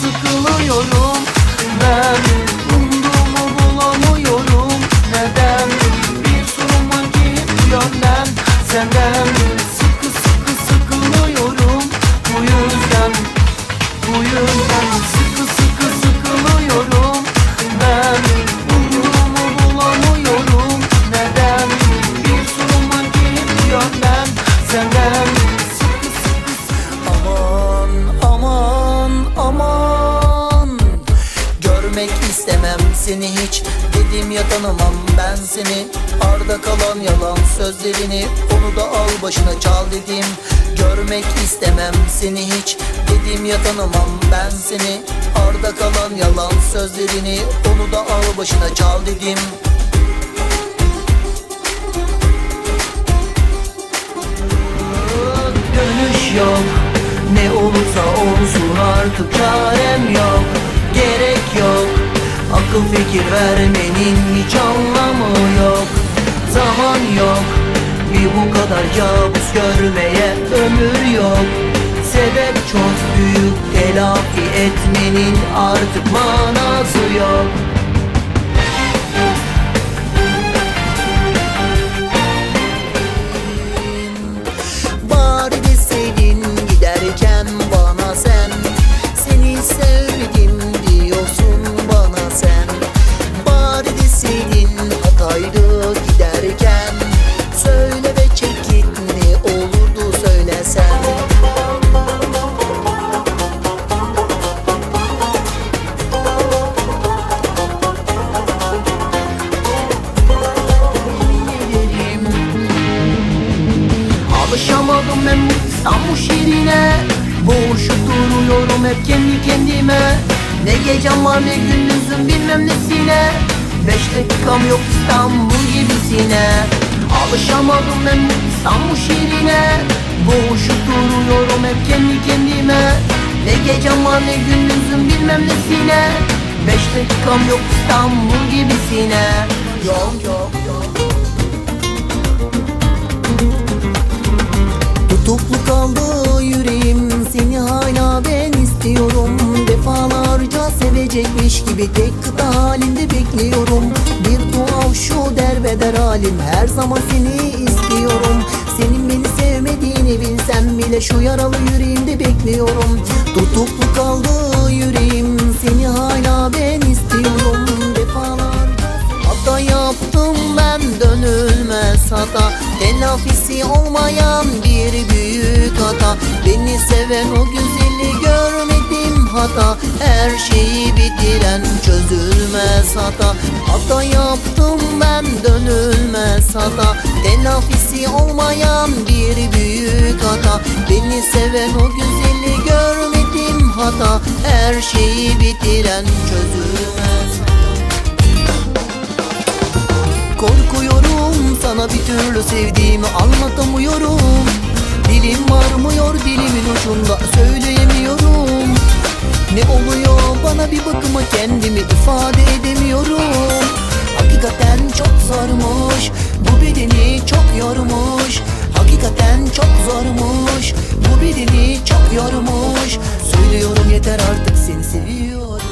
sıkılıyorum Ben seni hiç Dedim ya tanımam ben seni. Arda kalan yalan sözlerini Onu da al başına çal dedim. Görmek istemem seni hiç. Dedim ya tanımam ben seni. Arda kalan yalan sözlerini Onu da al başına çal dedim. Dönüş yok. Ne olursa olsun artık çarem yok. Gerek yok Akıl fikir vermenin hiç anlamı yok. Zaman yok. Bir bu kadar kabus görmeye ömür yok. Sebep çok büyük telafi etmenin artık manası yok Alışamadım ben bu İstanbul şiirine Boğuşup duruyorum hep kendi kendime. Ne gecem var ne gündüzüm bilmem nesine. Beş dakikam yok İstanbul gibisine Alışamadım ben bu İstanbul şiirine Boğuşup duruyorum hep kendi kendime. Ne gecem var ne gündüzüm bilmem nesine. Beş dakikam yok İstanbul gibisine Yok yok kaldı yüreğim seni hala ben istiyorum. Defalarca sevecekmiş gibi tek kıta halinde bekliyorum. Bir tuhaf şu derbeder halim her zaman seni istiyorum. Senin beni sevmediğini bilsem bile şu yaralı yüreğimde hata. Telafisi olmayan bir büyük hata. Beni seven o güzeli görmedim hata. Her şeyi bitiren çözülmez hata. Hata yaptım ben dönülmez hata. Telafisi olmayan bir büyük hata. Beni seven o güzeli görmedim hata. Her şeyi bitiren çözülmez sana bir türlü sevdiğimi anlatamıyorum. Dilim varmıyor dilimin ucunda söyleyemiyorum. Ne oluyor? Bana bir bakıma kendimi ifade edemiyorum. Hakikaten çok zormuş bu bedeni çok yormuş. Hakikaten çok zormuş bu bedeni çok yormuş. Söylüyorum yeter artık seni seviyorum